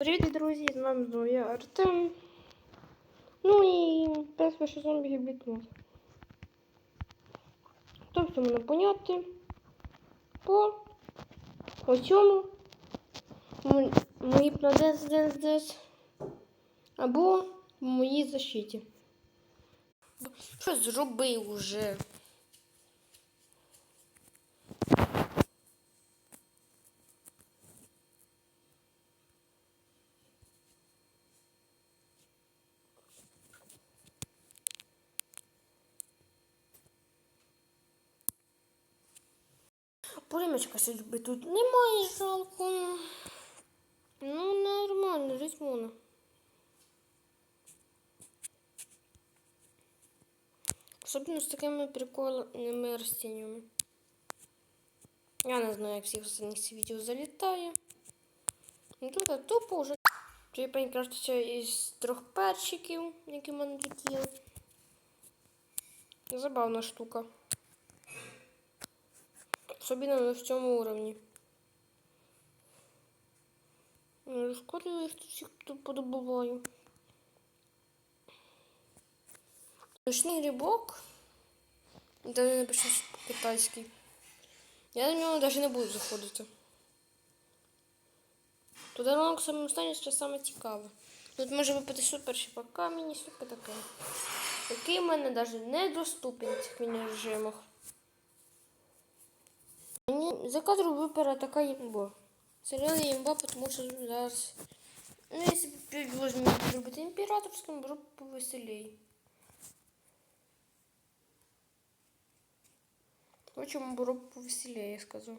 Привіт, друзі! З вами знову я Артем. Ну і перше, що зомбі гібриднув. То все мене поняти по оцьому моїй планеті десь десь або в моїй защиті. Що зробив уже? Полімечка сьогодні тут немає жалко. Ну, нормально, жить. Особливо з такими прикольними растіннями. Я не знаю, як всіх останніх відео залітає. Ну тут тупо вже. Цей пень крафтиться із трьох перчиків, які в мене тут є. Забавна штука. Особенно в цьому уровні. Шкода, я їх всіх подобуваю. Ночний грибок. Де не напишеш по-китайськи. Я на нього навіть не буду заходити. Саме останнє що саме цікаве. Тут може випити супер шипака, міні-супер таке. Який в мене навіть недоступен в цих міні-режимах. Мені за кадром випара така імба. Серйозна імба, тому що зараз... Ну, якщо опять возьму зробити імператорським, було б повеселей. Хочемо було б повеселее, я скажу.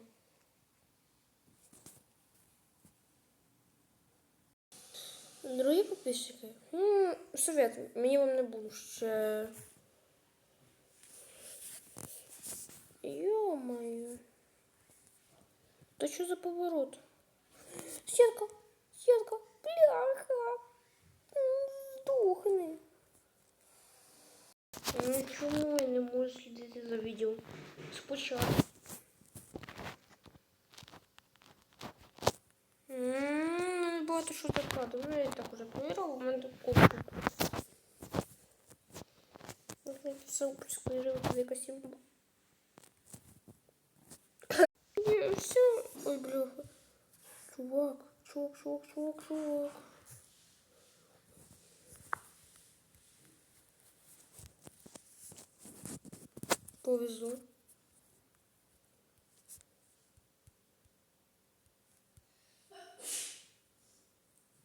Дорогі підписчики, ну, совет, мені вам не буду ще... Ё-моё. Да что за поворот? Сетка, сетка, бляха. М, Сдохни. Ну чому я не можу слідити за відео? Спочатку. Ммм, багато що так Ну я і так уже повірила, у мене тут копку. Ну, Все упрыскали, якась Ой, бляха. Чувак, чувак, чувак, чувак, чувак. Повезло.